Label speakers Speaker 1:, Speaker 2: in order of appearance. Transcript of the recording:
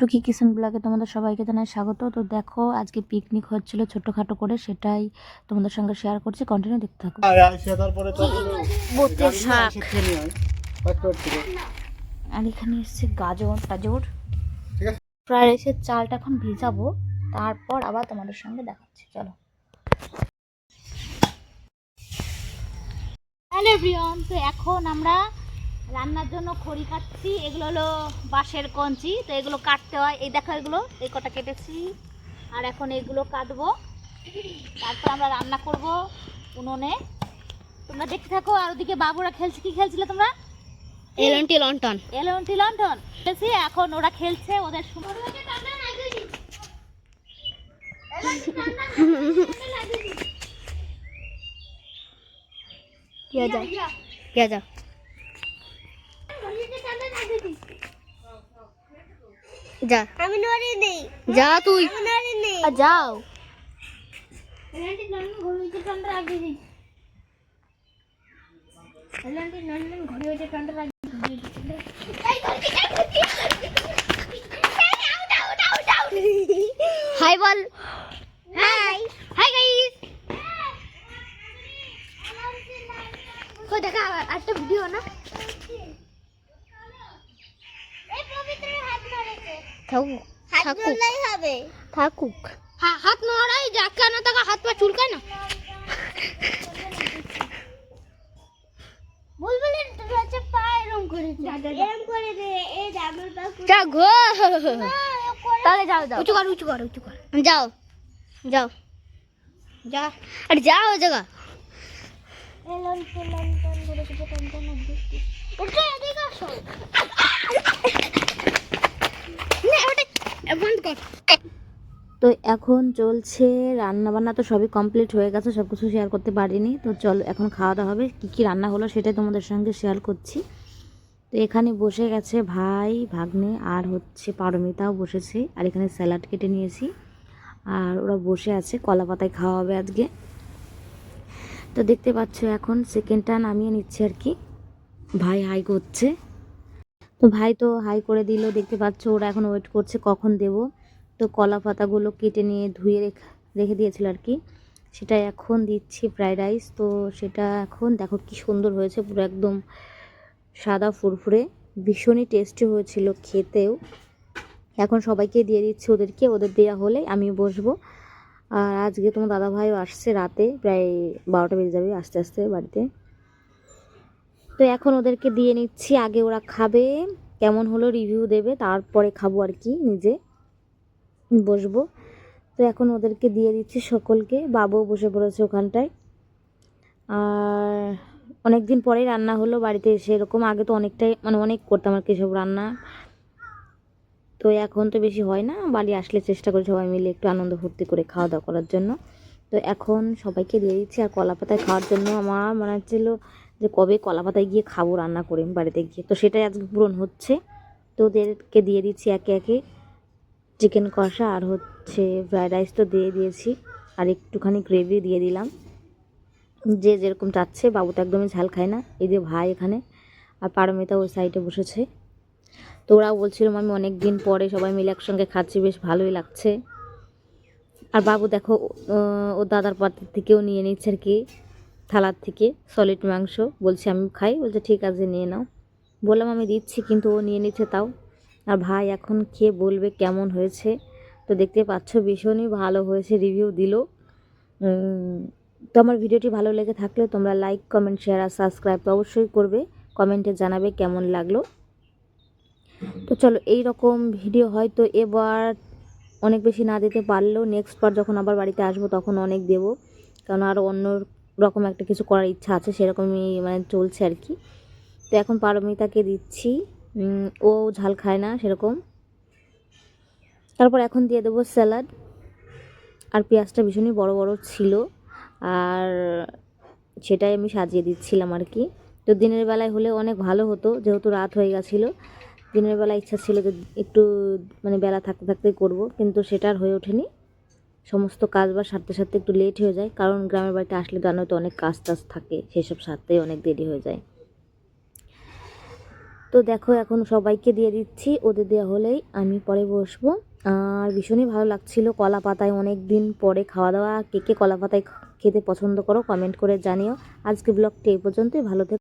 Speaker 1: টুকি কিচেন ব্লগে তোমাদের সবাইকে জানাই স্বাগত। তো দেখো আজকে পিকনিক হচ্ছিল ছোট্টখাটো করে সেটাই তোমাদের সঙ্গে শেয়ার করছি। কন্টিনিউ দেখতে থাকো। আর এখানে এসছে গাজর টাজর
Speaker 2: ঠিক আছে।
Speaker 1: প্রায় এসে চালটা এখন ভিজাবো তারপর আবার তোমাদের সঙ্গে দেখাচ্ছি। চলো। হ্যালো তো এখন আমরা রান্নার জন্য খড়ি কাটছি এগুলো হলো বাঁশের কঞ্চি তো এগুলো কাটতে হয়। এই দেখো এগুলো এই কটা কেটেছি। আর এখন এগুলো কাটবো। তারপর আমরা রান্না করব উনুনে। তোমরা দেখতে থাকো আর ওদিকে বাবুরা খেলছে। কি খেলছিলে তোমরা?
Speaker 3: এলনটি লন্টন।
Speaker 1: এলন্টি লন্ডন খেলছি এখন ওরা খেলছে ওদের সময়
Speaker 3: কে যা কে যা যা
Speaker 4: আমি নড়ি নেই
Speaker 3: যা তুই
Speaker 4: আমি নড়ি নেই
Speaker 3: আর যাও
Speaker 4: এলান্টি নন্দন ঘড়ি হইতে টন্ডা রাখি দিই এলান্টি নন্দন ঘড়ি হইতে টন্ডা রাখি
Speaker 3: হাই বল
Speaker 4: হাই
Speaker 3: হাই গাইস
Speaker 4: কই দেখা একটা ভিডিও না এই পবিত্র হাত ধরেছে
Speaker 3: থাকুক
Speaker 4: হাত
Speaker 3: থাকুক
Speaker 4: হবে
Speaker 3: থাকুক হাত নড়াই যাকে না তাকে হাত পা চুলকায় না
Speaker 1: তাহলে যাও যাও
Speaker 3: উঁচু কর উঁচু কর উঁচু কর যাও যাও যা আরে যাও জায়গা
Speaker 4: ওকে
Speaker 1: তো এখন চলছে রান্না বান্না তো সবই কমপ্লিট হয়ে গেছে সব কিছু শেয়ার করতে পারিনি। তো চলো, এখন খাওয়া দাওয়া হবে, কী কী রান্না হলো সেটাই তোমাদের সঙ্গে শেয়ার করছি। তো এখানে বসে গেছে ভাই, ভাগ্নে আর হচ্ছে পারমিতাও বসেছে, আর এখানে স্যালাড কেটে নিয়েছি। আর ওরা বসে আছে, কলা পাতায় খাওয়া হবে আজকে। তো দেখতে পাচ্ছ এখন সেকেন্ডটা নামিয়ে নিচ্ছে আর কি। ভাই হাই করছে। তো ভাই তো হাই করে দিল, দেখতে পাচ্ছ ওরা এখন ওয়েট করছে, কখন দেবো। তো কলা পাতাগুলো কেটে নিয়ে ধুয়ে রেখে রেখে দিয়েছিল আর কি। সেটা এখন দিচ্ছি ফ্রাইড রাইস। তো সেটা এখন দেখো কি সুন্দর হয়েছে, পুরো একদম সাদা ফুরফুরে। ভীষণই টেস্টি হয়েছিল খেতেও। এখন সবাইকে দিয়ে দিচ্ছি ওদেরকে, ওদের দেওয়া হলে আমি বসবো। আর আজকে তোমার দাদা ভাইও আসছে রাতে, প্রায় বারোটা বেজে যাবে আস্তে আস্তে বাড়িতে। তো এখন ওদেরকে দিয়ে নিচ্ছি, আগে ওরা খাবে, কেমন হলো রিভিউ দেবে, তারপরে খাব আর কি নিজে। বসবো। তো এখন ওদেরকে দিয়ে দিচ্ছি সকলকে। বাবুও বসে পড়েছে ওখানটায়। আর অনেক দিন পরেই রান্না হলো বাড়িতে এসে। এরকম আগে তো অনেকটাই মানে অনেক করতাম আর কি সব রান্না। তো এখন তো বেশি হয় না। বাড়ি আসলে চেষ্টা করি সবাই মিলে একটু আনন্দ ফুর্তি করে খাওয়া দাওয়া করার জন্য। তো এখন সবাইকে দিয়ে দিচ্ছি। আর কলা পাতায় খাওয়ার জন্য আমার মনে হচ্ছিল যে কবে কলা পাতায় গিয়ে খাব রান্না করে বাড়িতে গিয়ে। তো সেটাই আজকে পূরণ হচ্ছে। তো ওদেরকে দিয়ে দিচ্ছি একে একে। চিকেন কষা আর হচ্ছে ফ্রায়েড রাইস তো দিয়ে দিয়েছি। আর একটুখানি গ্রেভি দিয়ে দিলাম। যে যেরকম চাচ্ছে বাবু তো একদমই ঝাল খায় না। এই যে ভাই এখানে আর পারমিতা ওই সাইডে বসেছে। তো ওরাও বলছিলাম আমি অনেক দিন পরে সবাই মিলে একসঙ্গে খাচ্ছি, বেশ ভালোই লাগছে। আর বাবু দেখো, ও- ও দাদার পাত্র থেকেও নিয়ে নিচ্ছে আর কি, থালার থেকে সলিড মাংস। বলছি আমি খাই। বলছে, ঠিক আছে, নিয়ে নাও। বললাম, আমি দিচ্ছি, কিন্তু ও নিয়ে নিচ্ছে তাও। আর ভাই, এখন খেয়ে বলবে কেমন হয়েছে? তো দেখতে পাচ্ছ, ভীষণই ভালো হয়েছে রিভিউ দিল। তো আমার ভিডিওটি ভালো লেগে থাকলে তোমরা লাইক কমেন্ট শেয়ার আর সাবস্ক্রাইব তো অবশ্যই করবে। কমেন্টে জানাবে কেমন লাগল। তো চলো এই রকম ভিডিও হয়তো এবার অনেক বেশি না দিতে পারলেও নেক্সট বার যখন আবার বাড়িতে আসব তখন অনেক দেব। কারণ আরও অন্য রকম একটা কিছু করার ইচ্ছা আছে, সেরকমই মানে চলছে আর কি। তো এখন পারমিতাকে দিচ্ছি। ও ঝাল খায় না সেরকম। তারপর এখন দিয়ে দেবো স্যালাড। আর পেঁয়াজটা ভীষণই বড় বড় ছিল। আর সেটাই আমি সাজিয়ে দিচ্ছিলাম আর কি। তো দিনের বেলায় হলে অনেক ভালো হতো, যেহেতু রাত হয়ে গেছিল। দিনের বেলা ইচ্ছা ছিল যে একটু মানে বেলা থাকতে থাকতেই করব, কিন্তু সেটা আর হয়ে ওঠেনি। সমস্ত কাজ বা সারতে সারতে একটু লেট হয়ে যায়, কারণ গ্রামের বাড়িতে আসলে জানো তো অনেক কাজ টাজ থাকে, সেসব সারতেই অনেক দেরি হয়ে যায়। তো দেখো, এখন সবাইকে দিয়ে দিচ্ছি। ওদের দেওয়া হলেই আমি পরে বসবো। আর ভীষণই ভালো লাগছিল কলা পাতায় অনেক দিন পরে খাওয়া দাওয়া। কে কে কলা পাতায় খেতে পছন্দ করো কমেন্ট করে জানিও। আজকে ব্লগটি এই পর্যন্তই। ভালো থেকো।